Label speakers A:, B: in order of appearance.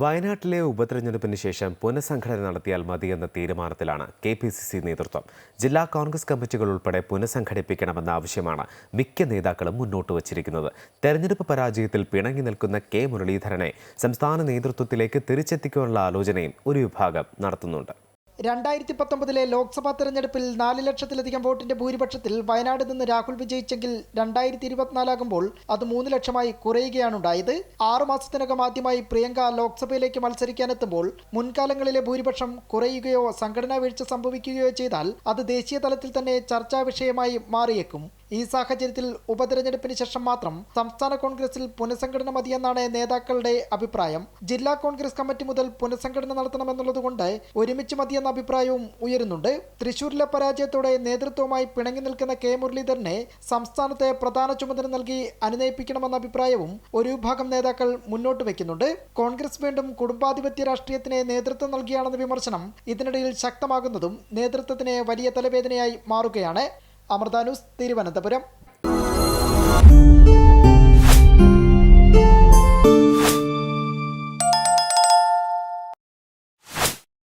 A: വയനാട്ടിലെ ഉപതെരഞ്ഞെടുപ്പിന് ശേഷം പുനഃസംഘടന നടത്തിയാൽ മതിയെന്ന തീരുമാനത്തിലാണ് കെ പി സി സി നേതൃത്വം. ജില്ലാ കോൺഗ്രസ് കമ്മിറ്റികൾ ഉൾപ്പെടെ പുനഃസംഘടിപ്പിക്കണമെന്ന ആവശ്യമാണ് മിക്ക നേതാക്കളും മുന്നോട്ട് വച്ചിരിക്കുന്നത്. തെരഞ്ഞെടുപ്പ് പരാജയത്തിൽ പിണങ്ങി നിൽക്കുന്ന കെ മുരളീധരനെ സംസ്ഥാന നേതൃത്വത്തിലേക്ക് തിരിച്ചെത്തിക്കാനുള്ള ആലോചനയും ഒരു വിഭാഗം നടത്തുന്നുണ്ട്.
B: രണ്ടായിരത്തി പത്തൊമ്പതിലെ ലോക്സഭാ തെരഞ്ഞെടുപ്പിൽ നാല് ലക്ഷത്തിലധികം വോട്ടിന്റെ ഭൂരിപക്ഷത്തിൽ വയനാട് നിന്ന് രാഹുൽ വിജയിച്ചെങ്കിൽ രണ്ടായിരത്തി ഇരുപത്തിനാലാകുമ്പോൾ അത് മൂന്ന് ലക്ഷമായി കുറയുകയാണുണ്ടായത്. ആറു മാസത്തിനകം ആദ്യമായി പ്രിയങ്ക ലോക്സഭയിലേക്ക് മത്സരിക്കാനെത്തുമ്പോൾ മുൻകാലങ്ങളിലെ ഭൂരിപക്ഷം കുറയുകയോ സംഘടനാ വീഴ്ച സംഭവിക്കുകയോ ചെയ്താൽ അത് ദേശീയ തലത്തിൽ തന്നെ ചർച്ചാ വിഷയമായി മാറിയേക്കും. ഈ സാഹചര്യത്തിൽ ഉപതെരഞ്ഞെടുപ്പിന് ശേഷം മാത്രം സംസ്ഥാന കോൺഗ്രസിൽ പുനഃസംഘടന മതിയെന്നാണ് നേതാക്കളുടെ അഭിപ്രായം. ജില്ലാ കോൺഗ്രസ് കമ്മിറ്റി മുതൽ പുനഃസംഘടന നടത്തണമെന്നുള്ളതുകൊണ്ട് ഒരുമിച്ച് മതിയെന്ന അഭിപ്രായവും ഉയരുന്നുണ്ട്. തൃശൂരിലെ പരാജയത്തോടെ നേതൃത്വവുമായി പിണങ്ങി നിൽക്കുന്ന കെ മുരളീധരനെ സംസ്ഥാനത്തെ പ്രധാന ചുമതല നൽകി അനുനയിപ്പിക്കണമെന്ന അഭിപ്രായവും ഒരു വിഭാഗം നേതാക്കൾ മുന്നോട്ട് വയ്ക്കുന്നുണ്ട്. കോൺഗ്രസ് വീണ്ടും കുടുംബാധിപത്യ രാഷ്ട്രീയത്തിന് നേതൃത്വം നൽകിയാണെന്ന വിമർശനം ഇതിനിടയിൽ ശക്തമാകുന്നതും നേതൃത്വത്തിന് വലിയ തലവേദനയായി മാറുകയാണ്. അമൃത തിരുവനന്തപുരം.